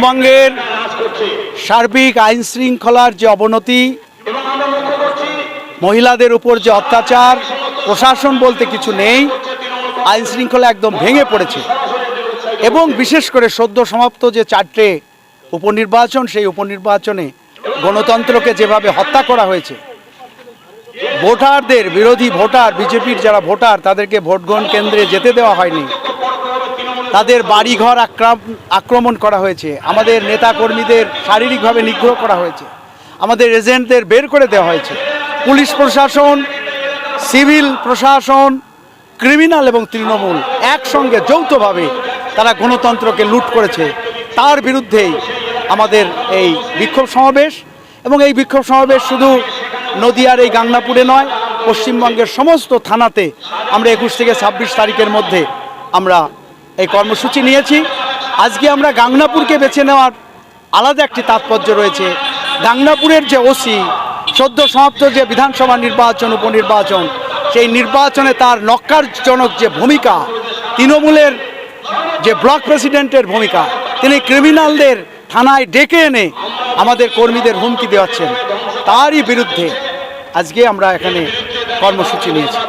পশ্চিমবঙ্গের সার্বিক আইন শৃঙ্খলার যে অবনতি, মহিলাদের উপর যে অত্যাচার, প্রশাসন বলতে কিছু নেই, আইন শৃঙ্খলা একদম ভেঙে পড়েছে। এবং বিশেষ করে সদ্য সমাপ্ত যে চারটে উপনির্বাচন, সেই উপনির্বাচনে গণতন্ত্রকে যেভাবে হত্যা করা হয়েছে, ভোটারদের, বিরোধী ভোটার, বিজেপির যারা ভোটার, তাদেরকে ভোট গ্রহণ কেন্দ্রে যেতে দেওয়া হয়নি। তাদের বাড়িঘর আক্রাম- আক্রমণ করা হয়েছে। আমাদের নেতাকর্মীদের শারীরিকভাবে নিগ্রহ করা হয়েছে। আমাদের এজেন্টদের বের করে দেওয়া হয়েছে। পুলিশ প্রশাসন, সিভিল প্রশাসন, ক্রিমিনাল এবং তৃণমূল একসঙ্গে যৌথভাবে তারা গণতন্ত্রকে লুট করেছে। তার বিরুদ্ধেই আমাদের এই বিক্ষোভ সমাবেশ এবং এই বিক্ষোভ সমাবেশ শুধু নদিয়ার এই গাংনাপুরে নয়, পশ্চিমবঙ্গের সমস্ত থানাতে আমরা একুশ থেকে ছাব্বিশ তারিখের মধ্যে আমরা এই কর্মসূচি নিয়েছি। আজকে আমরা গাংনাপুরকে বেছে নেওয়ার আলাদা একটি তাৎপর্য রয়েছে। গাংনাপুরের যে ওসি সদ্য সমাপ্ত যে বিধানসভা নির্বাচন, উপনির্বাচন, সেই নির্বাচনে তার নক্কারজনক যে ভূমিকা, তৃণমূলের যে ব্লক প্রেসিডেন্টের ভূমিকা, তিনি ক্রিমিনালদের থানায় ডেকে এনে আমাদের কর্মীদের হুমকি দেওয়াচ্ছেন। তারই বিরুদ্ধে আজকে আমরা এখানে কর্মসূচি নিয়েছি।